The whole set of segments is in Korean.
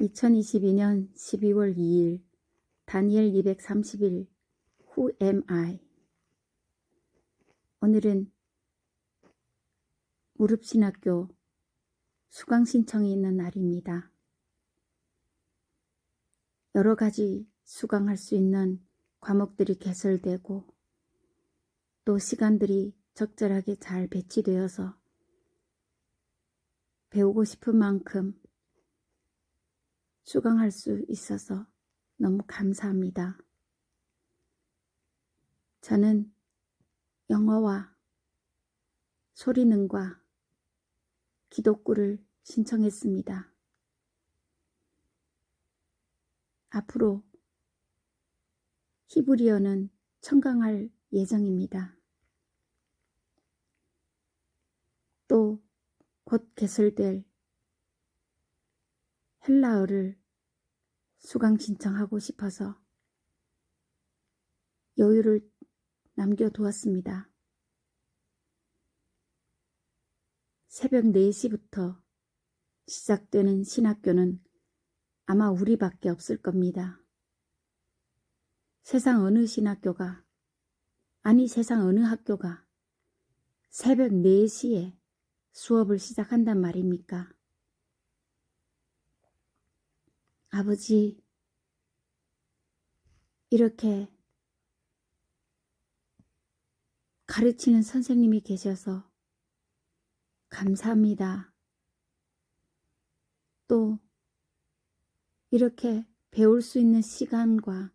2022년 12월 2일 다니엘 231 Who am I? 오늘은 무릎신학교 수강 신청이 있는 날입니다. 여러 가지 수강할 수 있는 과목들이 개설되고 또 시간들이 적절하게 잘 배치되어서 배우고 싶은 만큼 수강할 수 있어서 너무 감사합니다. 저는 영어와 소리능과 기독구를 신청했습니다. 앞으로 히브리어는 청강할 예정입니다. 또 곧 개설될 헬라어를 수강 신청하고 싶어서 여유를 남겨두었습니다. 새벽 4시부터 시작되는 신학교는 아마 우리밖에 없을 겁니다. 세상 어느 신학교가, 아니 세상 어느 학교가 새벽 4시에 수업을 시작한단 말입니까? 아버지, 이렇게 가르치는 선생님이 계셔서 감사합니다. 또 이렇게 배울 수 있는 시간과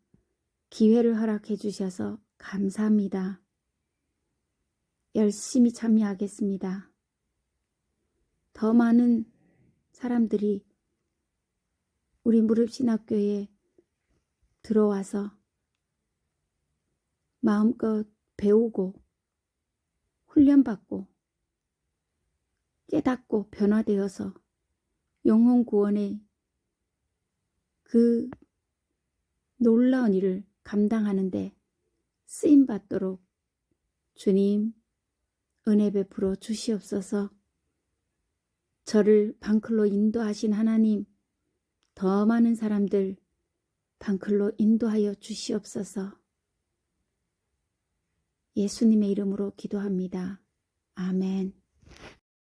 기회를 허락해 주셔서 감사합니다. 열심히 참여하겠습니다. 더 많은 사람들이 우리 무릎신학교에 들어와서 마음껏 배우고 훈련받고 깨닫고 변화되어서 영혼 구원의 그 놀라운 일을 감당하는데 쓰임 받도록 주님 은혜 베풀어 주시옵소서. 저를 방클로 인도하신 하나님, 더 많은 사람들 방클로 인도하여 주시옵소서. 예수님의 이름으로 기도합니다. 아멘.